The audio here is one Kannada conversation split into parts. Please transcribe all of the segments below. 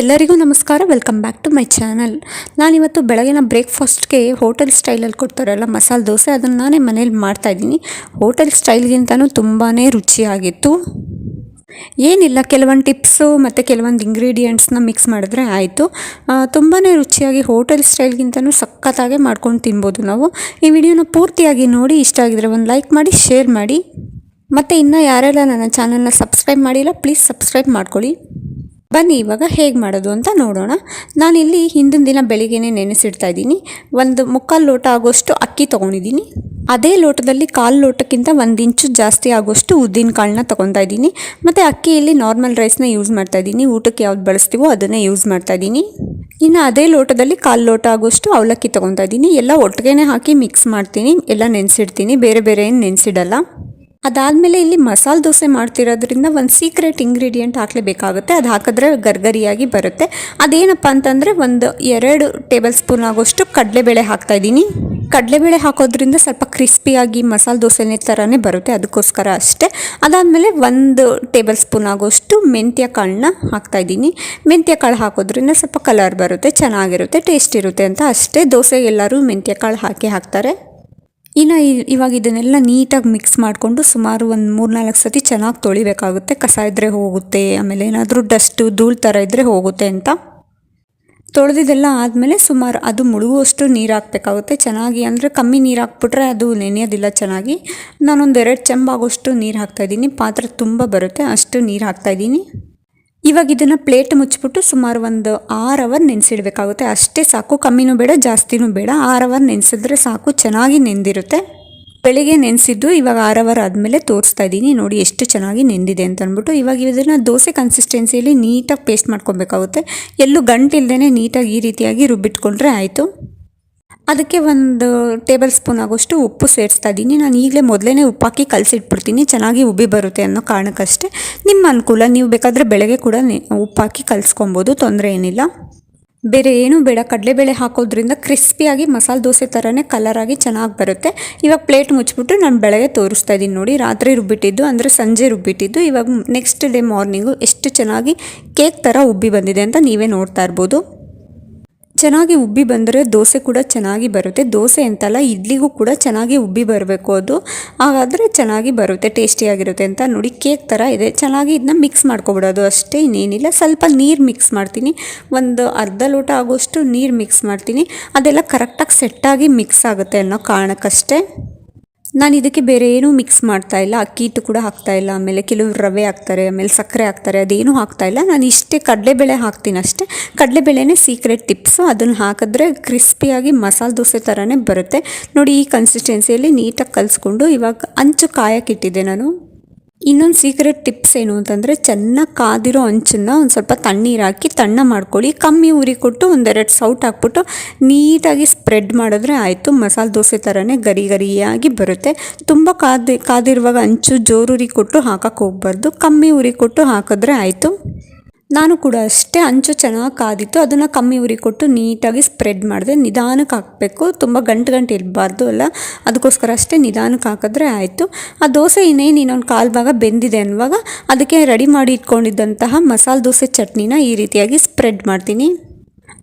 ಎಲ್ಲರಿಗೂ ನಮಸ್ಕಾರ welcome back to my channel ನಾನಿವತ್ತು ಬೆಳಗಿನ ಬ್ರೇಕ್ಫಾಸ್ಟ್ಗೆ ಹೋಟೆಲ್ ಸ್ಟೈಲಲ್ಲಿ ಕೊಡ್ತಾರಲ್ಲ, ಮಸಾಲೆ ದೋಸೆ, ಅದನ್ನು ನಾನೇ ಮನೇಲಿ ಮಾಡ್ತಾಯಿದ್ದೀನಿ ಹೋಟೆಲ್ ಸ್ಟೈಲ್ಗಿಂತಲೂ ತುಂಬಾ ರುಚಿಯಾಗಿತ್ತು. ಏನಿಲ್ಲ, ಕೆಲವೊಂದು ಟಿಪ್ಸು ಮತ್ತು ಕೆಲವೊಂದು ಇಂಗ್ರೀಡಿಯೆಂಟ್ಸ್ನ ಮಿಕ್ಸ್ ಮಾಡಿದ್ರೆ ಆಯಿತು. ತುಂಬಾ ರುಚಿಯಾಗಿ ಹೋಟೆಲ್ ಸ್ಟೈಲ್ಗಿಂತಲೂ ಸಖತ್ತಾಗೆ ಮಾಡ್ಕೊಂಡು ತಿನ್ಬೋದು ನಾವು. ಈ ವಿಡಿಯೋನ ಪೂರ್ತಿಯಾಗಿ ನೋಡಿ, ಇಷ್ಟ ಆಗಿದ್ರೆ ಒಂದು ಲೈಕ್ ಮಾಡಿ ಶೇರ್ ಮಾಡಿ. ಮತ್ತು ಇನ್ನೂ ಯಾರೆಲ್ಲ ನನ್ನ ಚಾನಲ್ನ ಸಬ್ಸ್ಕ್ರೈಬ್ ಮಾಡಿಲ್ಲ ಪ್ಲೀಸ್ ಸಬ್ಸ್ಕ್ರೈಬ್ ಮಾಡ್ಕೊಳ್ಳಿ. ಬನ್ನಿ, ಇವಾಗ ಹೇಗೆ ಮಾಡೋದು ಅಂತ ನೋಡೋಣ. ನಾನಿಲ್ಲಿ ಹಿಂದಿನ ದಿನ ಬೆಳಿಗ್ಗೆ ನೆನೆಸಿಡ್ತಾ ಇದ್ದೀನಿ. ಒಂದು ಮುಕ್ಕಾಲು ಲೋಟ ಆಗೋಷ್ಟು ಅಕ್ಕಿ ತೊಗೊಂಡಿದ್ದೀನಿ. ಅದೇ ಲೋಟದಲ್ಲಿ ಕಾಲು ಲೋಟಕ್ಕಿಂತ ಒಂದು ಇಂಚು ಜಾಸ್ತಿ ಆಗೋಷ್ಟು ಉದ್ದಿನ ಕಾಳನ್ನ ತೊಗೊತಾ ಇದ್ದೀನಿ. ಮತ್ತು ಅಕ್ಕಿಯಲ್ಲಿ ನಾರ್ಮಲ್ ರೈಸ್ನ ಯೂಸ್ ಮಾಡ್ತಾ ಇದ್ದೀನಿ. ಊಟಕ್ಕೆ ಯಾವ್ದು ಬಳಸ್ತೀವೋ ಅದನ್ನೇ ಯೂಸ್ ಮಾಡ್ತಾ ಇದ್ದೀನಿ. ಇನ್ನು ಅದೇ ಲೋಟದಲ್ಲಿ ಕಾಲು ಲೋಟ ಆಗೋಷ್ಟು ಅವಲಕ್ಕಿ ತೊಗೊತಾ ಇದ್ದೀನಿ. ಎಲ್ಲ ಒಟ್ಟಿಗೆ ಹಾಕಿ ಮಿಕ್ಸ್ ಮಾಡ್ತೀನಿ. ಎಲ್ಲ ನೆನೆಸಿಡ್ತೀನಿ. ಬೇರೆ ಬೇರೆ ಏನು ನೆನೆಸಿಡಲ್ಲ. ಅದಾದಮೇಲೆ ಇಲ್ಲಿ ಮಸಾಲೆ ದೋಸೆ ಮಾಡ್ತಿರೋದ್ರಿಂದ ಒಂದು ಸೀಕ್ರೆಟ್ ಇಂಗ್ರೀಡಿಯೆಂಟ್ ಹಾಕಲೇಬೇಕಾಗುತ್ತೆ. ಅದು ಹಾಕಿದ್ರೆ ಗರ್ಗರಿಯಾಗಿ ಬರುತ್ತೆ. ಅದೇನಪ್ಪ ಅಂತಂದರೆ ಒಂದು ಎರಡು ಟೇಬಲ್ ಸ್ಪೂನ್ ಆಗೋಷ್ಟು ಕಡಲೆಬೇಳೆ ಹಾಕ್ತಾಯಿದ್ದೀನಿ ಕಡಲೆಬೇಳೆ ಹಾಕೋದ್ರಿಂದ ಸ್ವಲ್ಪ ಕ್ರಿಸ್ಪಿಯಾಗಿ ಮಸಾಲೆ ದೋಸೆನೇ ಥರನೇ ಬರುತ್ತೆ, ಅದಕ್ಕೋಸ್ಕರ ಅಷ್ಟೇ. ಅದಾದಮೇಲೆ ಒಂದು ಟೇಬಲ್ ಸ್ಪೂನ್ ಆಗೋಷ್ಟು ಮೆಂತ್ಯ ಕಾಳನ್ನ ಹಾಕ್ತಾಯಿದ್ದೀನಿ ಮೆಂತ್ಯ ಕಾಳು ಹಾಕೋದ್ರಿಂದ ಸ್ವಲ್ಪ ಕಲರ್ ಬರುತ್ತೆ, ಚೆನ್ನಾಗಿರುತ್ತೆ ಟೇಸ್ಟ್ ಇರುತ್ತೆ ಅಂತ ಅಷ್ಟೇ. ದೋಸೆಗೆ ಎಲ್ಲರೂ ಮೆಂತ್ಯ ಕಾಳು ಹಾಕಿ ಹಾಕ್ತಾರೆ. ಇನ್ನು ಇವಾಗ ಇದನ್ನೆಲ್ಲ ನೀಟಾಗಿ ಮಿಕ್ಸ್ ಮಾಡಿಕೊಂಡು ಸುಮಾರು ಒಂದು ಮೂರು ನಾಲ್ಕು ಸತಿ ಚೆನ್ನಾಗಿ ತೊಳಿಬೇಕಾಗುತ್ತೆ. ಕಸ ಇದ್ದರೆ ಹೋಗುತ್ತೆ, ಆಮೇಲೆ ಏನಾದರೂ ಡಸ್ಟು ಧೂಳು ಥರ ಇದ್ದರೆ ಹೋಗುತ್ತೆ ಅಂತ. ತೊಳೆದಿದ್ದೆಲ್ಲ ಆದಮೇಲೆ ಸುಮಾರು ಅದು ಮುಳುಗುವಷ್ಟು ನೀರು ಹಾಕಬೇಕಾಗುತ್ತೆ. ಚೆನ್ನಾಗಿ ಅಂದರೆ ಕಮ್ಮಿ ನೀರು ಹಾಕ್ಬಿಟ್ರೆ ಅದು ನೆನೆಯೋದಿಲ್ಲ ಚೆನ್ನಾಗಿ. ನಾನೊಂದು ಎರಡು ಚೆಂಬಾಗುವಷ್ಟು ನೀರು ಹಾಕ್ತಾಯಿದ್ದೀನಿ ಪಾತ್ರೆ ತುಂಬ ಬರುತ್ತೆ, ಅಷ್ಟು ನೀರು ಹಾಕ್ತಾಯಿದ್ದೀನಿ ಇವಾಗ ಇದನ್ನು ಪ್ಲೇಟ್ ಮುಚ್ಚಿಬಿಟ್ಟು ಸುಮಾರು ಒಂದು ಆರು ಅವರ್ ನೆನೆಸಿಡ್ಬೇಕಾಗುತ್ತೆ. ಅಷ್ಟೇ ಸಾಕು, ಕಮ್ಮಿನೂ ಬೇಡ, ಜಾಸ್ತಿನೂ ಬೇಡ. ಆರು ಅವರ್ ನೆನೆಸಿದ್ರೆ ಸಾಕು, ಚೆನ್ನಾಗಿ ನೆಂದಿರುತ್ತೆ. ಬೆಳಿಗ್ಗೆ ನೆನೆಸಿದ್ದು ಇವಾಗ ಆರು ಅವರ್ ಆದಮೇಲೆ ತೋರಿಸ್ತಾ ಇದ್ದೀನಿ. ನೋಡಿ ಎಷ್ಟು ಚೆನ್ನಾಗಿ ನೆಂದಿದೆ ಅಂತ ಇವಾಗ ಇದನ್ನು ದೋಸೆ ಕನ್ಸಿಸ್ಟೆನ್ಸಿಯಲ್ಲಿ ನೀಟಾಗಿ ಪೇಸ್ಟ್ ಮಾಡ್ಕೊಬೇಕಾಗುತ್ತೆ. ಎಲ್ಲೂ ಗಂಟಿಲ್ದೇ ನೀಟಾಗಿ ಈ ರೀತಿಯಾಗಿ ರುಬ್ಬಿಟ್ಕೊಂಡ್ರೆ ಆಯಿತು. ಅದಕ್ಕೆ ಒಂದು ಟೇಬಲ್ ಸ್ಪೂನ್ ಆಗೋಷ್ಟು ಉಪ್ಪು ಸೇರಿಸ್ತಾ ಇದ್ದೀನಿ. ನಾನು ಈಗಲೇ ಮೊದಲೇ ಉಪ್ಪಾಕಿ ಕಲಸಿಟ್ಬಿಡ್ತೀನಿ. ಚೆನ್ನಾಗಿ ಉಬ್ಬಿ ಬರುತ್ತೆ ಅನ್ನೋ ಕಾರಣಕ್ಕಷ್ಟೇ ನಿಮ್ಮ ಅನುಕೂಲ. ನೀವು ಬೇಕಾದರೆ ಬೆಳಗ್ಗೆ ಕೂಡ ಉಪ್ಪಾಕಿ ಕಲಿಸ್ಕೊಬೋದು. ತೊಂದರೆ ಏನಿಲ್ಲ. ಬೇರೆ ಏನೂ ಬೇಡ. ಕಡಲೆಬೇಳೆ ಹಾಕೋದ್ರಿಂದ ಕ್ರಿಸ್ಪಿಯಾಗಿ ಮಸಾಲೆ ದೋಸೆ ಥರನೇ ಕಲರಾಗಿ ಚೆನ್ನಾಗಿ ಬರುತ್ತೆ. ಇವಾಗ ಪ್ಲೇಟ್ ಮುಚ್ಚಿಬಿಟ್ಟು ನಾನು ಬೆಳಗ್ಗೆ ತೋರಿಸ್ತಾ ಇದ್ದೀನಿ ನೋಡಿ. ರಾತ್ರಿ ರುಬ್ಬಿಟ್ಟಿದ್ದು, ಅಂದರೆ ಸಂಜೆ ರುಬ್ಬಿಟ್ಟಿದ್ದು. ಇವಾಗ ನೆಕ್ಸ್ಟ್ ಡೇ ಮಾರ್ನಿಂಗು ಎಷ್ಟು ಚೆನ್ನಾಗಿ ಕೇಕ್ ಥರ ಉಬ್ಬಿ ಬಂದಿದೆ ಅಂತ ನೀವೇ ನೋಡ್ತಾ ಇರ್ಬೋದು. ಚೆನ್ನಾಗಿ ಉಬ್ಬಿ ಬಂದರೆ ದೋಸೆ ಕೂಡ ಚೆನ್ನಾಗಿ ಬರುತ್ತೆ. ದೋಸೆ ಅಂತಲ್ಲ ಇಡ್ಲಿಗೂ ಕೂಡ ಚೆನ್ನಾಗಿ ಉಬ್ಬಿ ಬರಬೇಕು ಅದು. ಹಾಗಾದರೆ ಚೆನ್ನಾಗಿ ಬರುತ್ತೆ, ಟೇಸ್ಟಿಯಾಗಿರುತ್ತೆ ಅಂತ ನೋಡಿ ಕೇಕ್ ಥರ ಇದೆ. ಚೆನ್ನಾಗಿ ಇದನ್ನ ಮಿಕ್ಸ್ ಮಾಡ್ಕೊಬಿಡೋದು ಅಷ್ಟೇ ಇನ್ನೇನಿಲ್ಲ. ಸ್ವಲ್ಪ ನೀರು ಮಿಕ್ಸ್ ಮಾಡ್ತೀನಿ. ಒಂದು ಅರ್ಧ ಲೋಟ ಆಗೋಷ್ಟು ನೀರು ಮಿಕ್ಸ್ ಮಾಡ್ತೀನಿ. ಅದೆಲ್ಲ ಕರೆಕ್ಟಾಗಿ ಸೆಟ್ಟಾಗಿ ಮಿಕ್ಸ್ ಆಗುತ್ತೆ ಅನ್ನೋ ಕಾರಣಕ್ಕಷ್ಟೇ. ನಾನು ಇದಕ್ಕೆ ಬೇರೆ ಏನೂ ಮಿಕ್ಸ್ ಮಾಡ್ತಾ ಇಲ್ಲ. ಅಕ್ಕಿ ಹಿಟ್ಟು ಕೂಡ ಹಾಕ್ತಾ ಇಲ್ಲ. ಆಮೇಲೆ ಕೆಲವರು ರವೆ ಹಾಕ್ತಾರೆ, ಆಮೇಲೆ ಸಕ್ಕರೆ ಹಾಕ್ತಾರೆ, ಅದೇನೂ ಹಾಕ್ತಾ ಇಲ್ಲ. ನಾನು ಇಷ್ಟೇ ಕಡಲೆಬೇಳೆ ಹಾಕ್ತೀನಿ ಅಷ್ಟೇ. ಕಡಲೆಬೇಳೆನೇ ಸೀಕ್ರೆಟ್ ಟಿಪ್ಸು ಅದನ್ನು ಹಾಕಿದ್ರೆ ಕ್ರಿಸ್ಪಿಯಾಗಿ ಮಸಾಲೆ ದೋಸೆ ಥರನೇ ಬರುತ್ತೆ. ನೋಡಿ ಈ ಕನ್ಸಿಸ್ಟೆನ್ಸಿಯಲ್ಲಿ ನೀಟಾಗಿ ಕಲಿಸ್ಕೊಂಡು ಇವಾಗ ಅಂಚು ಕಾಯಕ್ಕಿಟ್ಟಿದ್ದೆ ನಾನು. ಇನ್ನೊಂದು ಸೀಕ್ರೆಟ್ ಟಿಪ್ಸ್ ಏನು ಅಂತಂದರೆ ಚೆನ್ನಾಗಿ ಕಾದಿರೋ ಅಂಚನ್ನ ಒಂದು ಸ್ವಲ್ಪ ತಣ್ಣೀರು ಹಾಕಿ ತಣ್ಣ ಮಾಡ್ಕೊಳ್ಳಿ. ಕಮ್ಮಿ ಉರಿ ಕೊಟ್ಟು ಒಂದೆರಡು ಸೌಟ್ ಹಾಕ್ಬಿಟ್ಟು ನೀಟಾಗಿ ಸ್ಪ್ರೆಡ್ ಮಾಡಿದ್ರೆ ಆಯಿತು. ಮಸಾಲೆ ದೋಸೆ ಥರನೇ ಗರಿ ಗರಿಯಾಗಿ ಬರುತ್ತೆ. ತುಂಬ ಕಾದಿ, ಕಾದಿರುವಾಗ ಅಂಚು ಜೋರುರಿ ಕೊಟ್ಟು ಹಾಕೋಕ್ಕೆ ಹೋಗ್ಬಾರ್ದು. ಕಮ್ಮಿ ಉರಿ ಕೊಟ್ಟು ಹಾಕಿದ್ರೆ ಆಯಿತು. ನಾನು ಕೂಡ ಅಷ್ಟೇ ಅಂಚು ಚೆನ್ನಾಗಿ ಕಾದಿತ್ತು. ಅದನ್ನು ಕಮ್ಮಿ ಉರಿ ಕೊಟ್ಟು ನೀಟಾಗಿ ಸ್ಪ್ರೆಡ್ ಮಾಡಿದೆ. ನಿಧಾನಕ್ಕೆ ಹಾಕಬೇಕು. ತುಂಬ ಗಂಟು ಗಂಟು ಇರಬಾರ್ದು ಅಲ್ಲ. ಅದಕ್ಕೋಸ್ಕರ ಅಷ್ಟೇ ನಿಧಾನಕ್ಕೆ ಹಾಕಿದ್ರೆ ಆಯಿತು. ಆ ದೋಸೆ ಇನ್ನೇನು ಇನ್ನೊಂದು ಕಾಲು ಭಾಗ ಬೆಂದಿದೆ ಅನ್ನುವಾಗ ಅದಕ್ಕೆ ರೆಡಿ ಮಾಡಿ ಇಟ್ಕೊಂಡಿದ್ದಂತಹ ಮಸಾಲೆ ದೋಸೆ ಚಟ್ನಿನ ಈ ರೀತಿಯಾಗಿ ಸ್ಪ್ರೆಡ್ ಮಾಡ್ತೀನಿ.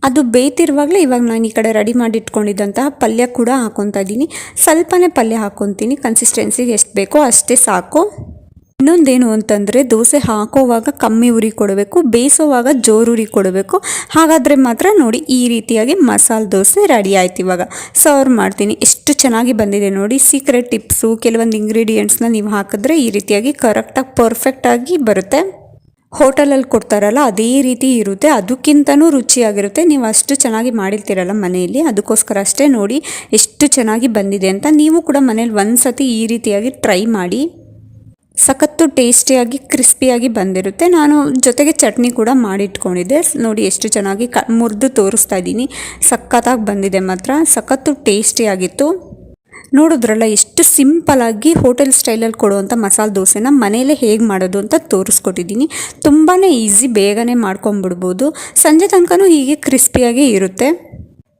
ಅದು ಬೇಯ್ತಿರುವಾಗಲೇ ಇವಾಗ ನಾನು ಈ ಕಡೆ ರೆಡಿ ಮಾಡಿ ಇಟ್ಕೊಂಡಿದ್ದಂತಹ ಪಲ್ಯ ಕೂಡ ಹಾಕೊತಾ ಇದ್ದೀನಿ. ಸ್ವಲ್ಪನೇ ಪಲ್ಯ ಹಾಕೊತೀನಿ. ಕನ್ಸಿಸ್ಟೆನ್ಸಿಗೆ ಎಷ್ಟು ಬೇಕೋ ಅಷ್ಟೇ ಸಾಕು. ಇನ್ನೊಂದೇನು ಅಂತಂದರೆ ದೋಸೆ ಹಾಕೋವಾಗ ಕಮ್ಮಿ ಉರಿ ಕೊಡಬೇಕು, ಬೇಯಿಸೋವಾಗ ಜೋರು ಉರಿ ಕೊಡಬೇಕು. ಹಾಗಾದರೆ ಮಾತ್ರ ನೋಡಿ ಈ ರೀತಿಯಾಗಿ ಮಸಾಲೆ ದೋಸೆ ರೆಡಿ ಆಯ್ತು ಇವಾಗ. ಸರ್ವ್ ಮಾಡ್ತೀನಿ. ಎಷ್ಟು ಚೆನ್ನಾಗಿ ಬಂದಿದೆ ನೋಡಿ. ಸೀಕ್ರೆಟ್ ಟಿಪ್ಸು ಕೆಲವೊಂದು ಇಂಗ್ರೀಡಿಯೆಂಟ್ಸ್ನ ನೀವು ಹಾಕಿದ್ರೆ ಈ ರೀತಿಯಾಗಿ ಕರೆಕ್ಟಾಗಿ ಪರ್ಫೆಕ್ಟಾಗಿ ಬರುತ್ತೆ. ಹೋಟೆಲಲ್ಲಿ ಕೊಡ್ತಾರಲ್ಲ, ಅದೇ ರೀತಿ ಇರುತ್ತೆ. ಅದಕ್ಕಿಂತನೂ ರುಚಿಯಾಗಿರುತ್ತೆ. ನೀವು ಅಷ್ಟು ಚೆನ್ನಾಗಿ ಮಾಡಿರ್ತೀರಲ್ಲ ಮನೆಯಲ್ಲಿ, ಅದಕ್ಕೋಸ್ಕರ ಅಷ್ಟೇ ನೋಡಿ ಎಷ್ಟು ಚೆನ್ನಾಗಿ ಬಂದಿದೆ ಅಂತ. ನೀವು ಕೂಡ ಮನೇಲಿ ಒಂದು ಸತಿ ಈ ರೀತಿಯಾಗಿ ಟ್ರೈ ಮಾಡಿ. ಸಖತ್ತು ಟೇಸ್ಟಿಯಾಗಿ, ಕ್ರಿಸ್ಪಿಯಾಗಿ ಬಂದಿರುತ್ತೆ. ನಾನು ಜೊತೆಗೆ ಚಟ್ನಿ ಕೂಡ ಮಾಡಿಟ್ಕೊಂಡಿದ್ದೆ. ನೋಡಿ, ಎಷ್ಟು ಚೆನ್ನಾಗಿ ಕ, ಮುರಿದು ತೋರಿಸ್ತಾ ಇದ್ದೀನಿ. ಸಖತ್ತಾಗಿ ಬಂದಿದೆ ಮಾತ್ರ. ಸಖತ್ತು ಟೇಸ್ಟಿಯಾಗಿತ್ತು. ನೋಡಿದ್ರಲ್ಲ, ಎಷ್ಟು ಸಿಂಪಲಾಗಿ ಹೋಟೆಲ್ ಸ್ಟೈಲಲ್ಲಿ ಕೊಡುವಂಥ ಮಸಾಲೆ ದೋಸೆನ ಮನೆಯಲ್ಲೇ ಹೇಗೆ ಮಾಡೋದು ಅಂತ ತೋರಿಸ್ಕೊಟ್ಟಿದ್ದೀನಿ. ತುಂಬಾ ಈಸಿ, ಬೇಗನೆ ಮಾಡ್ಕೊಂಬಿಡ್ಬೋದು. ಸಂಜೆ ತನಕನೂ ಹೀಗೆ ಕ್ರಿಸ್ಪಿಯಾಗೇ ಇರುತ್ತೆ.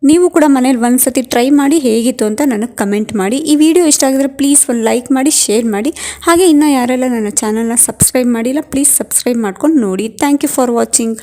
ನೀವು ಕೂಡ ಮನೇಲಿ ಒಂದು ಸತಿ ಟ್ರೈ ಮಾಡಿ ಹೇಗಿತ್ತು ಅಂತ ನನಗೆ ಕಮೆಂಟ್ ಮಾಡಿ. ಈ ವಿಡಿಯೋ ಇಷ್ಟ ಆಗಿದ್ರೆ ಪ್ಲೀಸ್ ಒಂದು ಲೈಕ್ ಮಾಡಿ ಶೇರ್ ಮಾಡಿ. ಹಾಗೆ ಇನ್ನೂ ಯಾರೆಲ್ಲ ನನ್ನ ಚಾನಲ್ನ ಸಬ್ಸ್ಕ್ರೈಬ್ ಮಾಡಿಲ್ಲ ಪ್ಲೀಸ್ ಸಬ್ಸ್ಕ್ರೈಬ್ ಮಾಡ್ಕೊಂಡು ನೋಡಿ. Thank you for watching